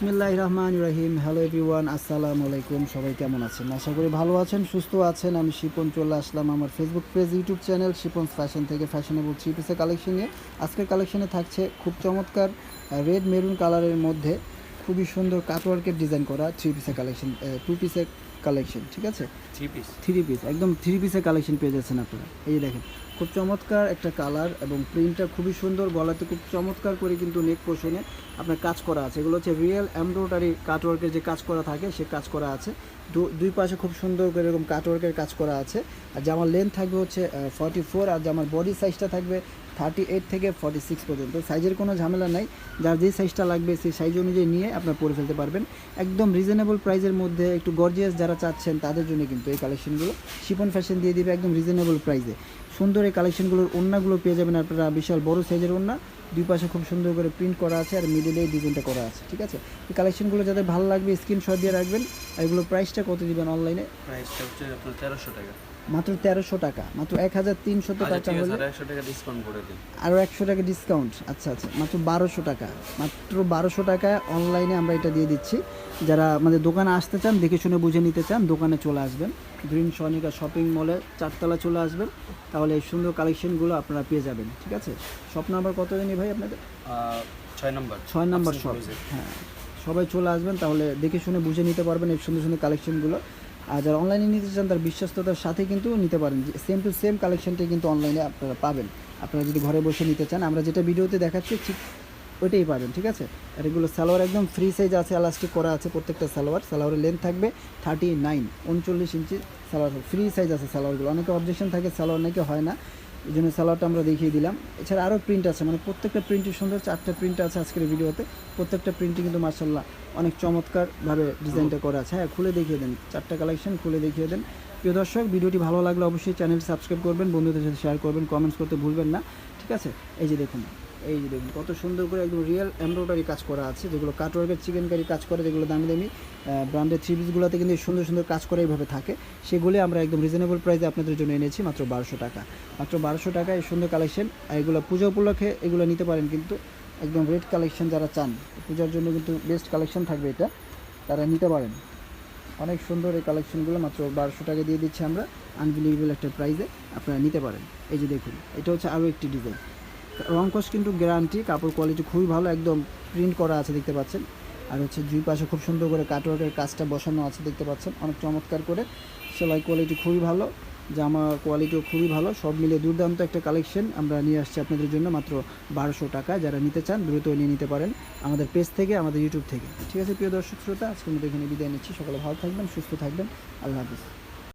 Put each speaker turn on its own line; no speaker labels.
বিসমিল্লাহ রহমান রহিম hello everyone আসসালামু আলাইকুম সবাই কেমন আছেন? আশা করি ভালো আছেন সুস্থ আছেন। আমি শিপন চলে আসলাম আমার Facebook page YouTube channel Shipon fashion থেকে ফ্যাশনেবল থ্রি পিসের কালেকশন নিয়ে আজকের কালেকশনে থাকছে খুব চমৎকার রেড মেরুন কালারের মধ্যে খুবই সুন্দর কাটওয়ার্কের ডিজাইন করা থ্রি পিসের কালেকশন টু পিসের কালেকশন ঠিক আছে?
থ্রি পিস
থ্রি পিস একদম থ্রি পিসের কালেকশন পেয়ে যাচ্ছেন আপনারা। এই দেখেন খুব চমৎকার একটা কালার এবং প্রিন্টটা খুবই সুন্দর, গলাতে খুব চমৎকার করে কিন্তু নেক পোষণে আপনার কাজ করা আছে। এগুলো হচ্ছে রিয়েল এমব্রয়ডারি কাটওয়ার্কের যে কাজ করা থাকে, সে কাজ করা আছে। দুই পাশে খুব সুন্দর করে এরকম কাটওয়ার্কের কাজ করা আছে। আর জামার লেন্থ থাকবে হচ্ছে ফর্টি ফোর আর জামার বডি সাইজটা থাকবে থার্টি এইট থেকে ফর্টি সিক্স পর্যন্ত। সাইজের কোনো ঝামেলা নাই। যার যে সাইজটা লাগবে, সেই সাইজ অনুযায়ী নিয়ে আপনার পরে ফেলতে পারবেন। একদম রিজনেবল প্রাইজের মধ্যে একটু গর্জিয়াস যারা চাচ্ছেন, তাদের জন্য কিন্তু এই কালেকশনগুলো শিপন ফ্যাশন দিয়ে দিবে একদম রিজনেবল প্রাইসে সুন্দর এই কালেকশনগুলোর ওড়নাগুলো পেয়ে যাবেন আপনারা বিশাল বড় সাইজের ওড়না দুই পাশে খুব সুন্দর করে প্রিন্ট করা আছে আর মিডিলে ডিজাইনটা করা আছে, ঠিক আছে? এই কালেকশনগুলো যাদের ভালো লাগবে স্ক্রিনশট দিয়ে রাখবেন। আর এগুলো প্রাইসটা কত দিবেন অনলাইনে
প্রাইসটা হচ্ছে আপনার তেরোশো টাকা।
মাত্র তেরোশো টাকা মাত্র এক হাজার তিনশো
আচ্ছা
টাকা হলে
আর একশো টাকা ডিসকাউন্ট করে
আরও একশো টাকা ডিসকাউন্ট আচ্ছা আচ্ছা মাত্র বারোশো টাকা মাত্র বারোশো টাকায় অনলাইনে আমরা এটা দিয়ে দিচ্ছি। যারা আমাদের দোকানে আসতে চান দেখে শুনে বুঝে নিতে চান দোকানে চলে আসবেন। গ্রিন সনিকা শপিং মলে চারতলা চলে আসবেন। তাহলে এই সুন্দর কালেকশনগুলো আপনারা পেয়ে যাবেন ঠিক আছে? শপ নাম্বার কত জানি ভাই আপনাদের?
ছয় নম্বর
ছয় নম্বর শপ হ্যাঁ। সবাই চলে আসবেন তাহলে দেখে শুনে বুঝে নিতে পারবেন এই সুন্দর সুন্দর কালেকশনগুলো আর যারা অনলাইনে নিতে চান, তার বিশ্বস্ততার সাথে কিন্তু নিতে পারেন। সেম টু সেম কালেকশনটাই কিন্তু অনলাইনে আপনারা পাবেন। আপনারা যদি ঘরে বসে নিতে চান, আমরা যেটা ভিডিওতে দেখাচ্ছি, ঠিক ওইটাই পাবেন, ঠিক আছে? আর এগুলো সালোয়ার একদম ফ্রি সাইজ আছে এলাস্টিক করা আছে প্রত্যেকটা সালোয়ার। সালোয়ারের লেন্থ থাকবে থার্টি নাইন উনচল্লিশ ইঞ্চি সালোয়ার ফ্রি সাইজ আছে সালোয়ারগুলো। অনেকে অবজেকশন থাকে, সালোয়ার নাকি হয় না। এই জন্য সালোয়ারটা আমরা দেখিয়ে দিলাম। এছাড়া আরও প্রিন্ট আছে মানে প্রত্যেকটা প্রিন্টের সুন্দর চারটা প্রিন্ট আছে আজকের ভিডিওতে। প্রত্যেকটা প্রিন্টই কিন্তু মার্শাল্লাহ অনেক চমৎকারভাবে ডিজাইনটা করা আছে। হ্যাঁ খুলে দেখিয়ে দেন, চারটা কালেকশন খুলে দেখিয়ে দেন। প্রিয় দর্শক, ভিডিওটি ভালো লাগলে অবশ্যই চ্যানেল সাবস্ক্রাইব করবেন, বন্ধুদের সাথে শেয়ার করবেন কমেন্টস করতে ভুলবেন না। ঠিক আছে? এই যে দেখুন। এই যে দেখুন, কত সুন্দর করে একদম রিয়েল এমব্রয়ডারি কাজ করা আছে, যেগুলো কাটওয়ার্কের চিকেন কারি কাজ করে, যেগুলো দামি দামি ব্র্যান্ডের থ্রি পিসগুলোতে কিন্তু সুন্দর সুন্দর কাজ করে এইভাবে থাকে। সেগুলি আমরা একদম রিজনেবল প্রাইসে আপনাদের জন্য এনেছি মাত্র বারোশো টাকা। মাত্র বারোশো টাকা এই সুন্দর কালেকশন আর এগুলো পুজো উপলক্ষে এগুলো নিতে পারেন কিন্তু একদম রেড কালেকশন যারা চান, পূজার জন্য কিন্তু বেস্ট কালেকশন থাকবে এটা, তারা নিতে পারেন। অনেক সুন্দর এই কালেকশনগুলো মাত্র বারোশো টাকা দিয়ে দিচ্ছি আমরা আনবিলিভেবল একটা প্রাইসে আপনারা নিতে পারেন। এই যে দেখুন, এটা হচ্ছে আরও একটি ডিজাইন রং কস কিন্তু গ্যারান্টি কাপড় কোয়ালিটি খুবই ভালো, একদম প্রিন্ট করা আছে, দেখতে পাচ্ছেন। আর হচ্ছে দুই পাশে খুব সুন্দর করে কাটওয়ার্কের কাজটা বসানো আছে, দেখতে পাচ্ছেন। অনেক চমৎকার করে। সেলাই কোয়ালিটি খুবই ভালো, জামা কোয়ালিটিও খুবই ভালো। সব মিলে দুর্দান্ত একটা কালেকশন আমরা নিয়ে আসছি আপনাদের জন্য মাত্র বারোশো টাকা। যারা নিতে চান, দ্রুত নিয়ে নিতে পারেন আমাদের পেজ থেকে, আমাদের ইউটিউব থেকে। ঠিক আছে, প্রিয় দর্শক শ্রোতা আজকে মধ্যে এখানে বিদায় নিচ্ছি। সকালে ভালো থাকবেন, সুস্থ থাকবেন। আল্লাহ হাফিজ।